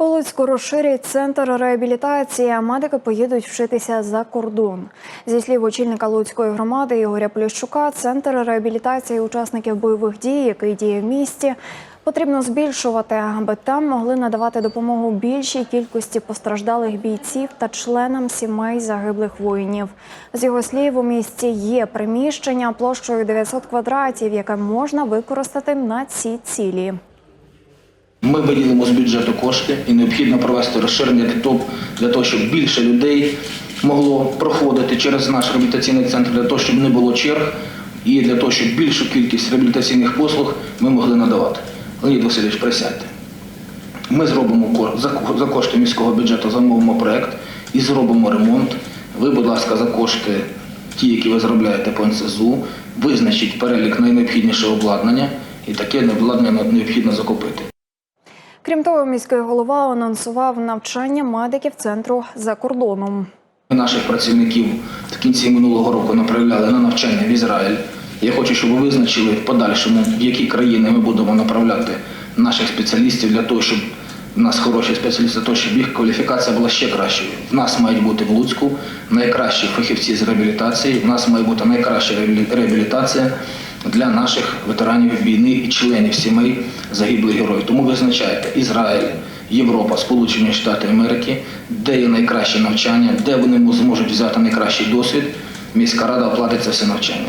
У Луцьку розширять центр реабілітації. а Медики поїдуть вчитися за кордон. Зі слів очільника Луцької громади Ігоря Поліщука, центр реабілітації учасників бойових дій, який діє в місті, потрібно збільшувати, аби там могли надавати допомогу більшій кількості постраждалих бійців та членам сімей загиблих воїнів. З його слів, у місті є приміщення площею 900 квадратів, яке можна використати на ці цілі. Ми виділимо з бюджету кошти і необхідно провести розширення того, для того, щоб більше людей могло проходити через наш реабілітаційний центр, для того, щоб не було черг, і для того, щоб більшу кількість реабілітаційних послуг ми могли надавати. Леонід Васильович, присядьте. Ми зробимо за кошти міського бюджету, замовимо проект і зробимо ремонт. Ви, будь ласка, за кошти, ті, які ви заробляєте по НСЗУ, визначіть перелік найнеобхіднішого обладнання, і таке обладнання необхідно закупити. Крім того, міський голова анонсував навчання медиків центру за кордоном. Наших працівників в кінці минулого року направляли на навчання в Ізраїль. Я хочу, щоб ви визначили в подальшому, в які країни ми будемо направляти наших спеціалістів для того, щоб в нас хороші спеціалісти, того, щоб їх кваліфікація була ще кращою. В нас мають бути в Луцьку найкращі фахівці з реабілітації. В нас має бути найкраща реабілітація для наших ветеранів війни і членів сімей загиблих героїв. Тому визначайте Ізраїль, Європа, Сполучені Штати Америки, де є найкраще навчання, де вони зможуть взяти найкращий досвід. Міська рада оплатить це все навчання.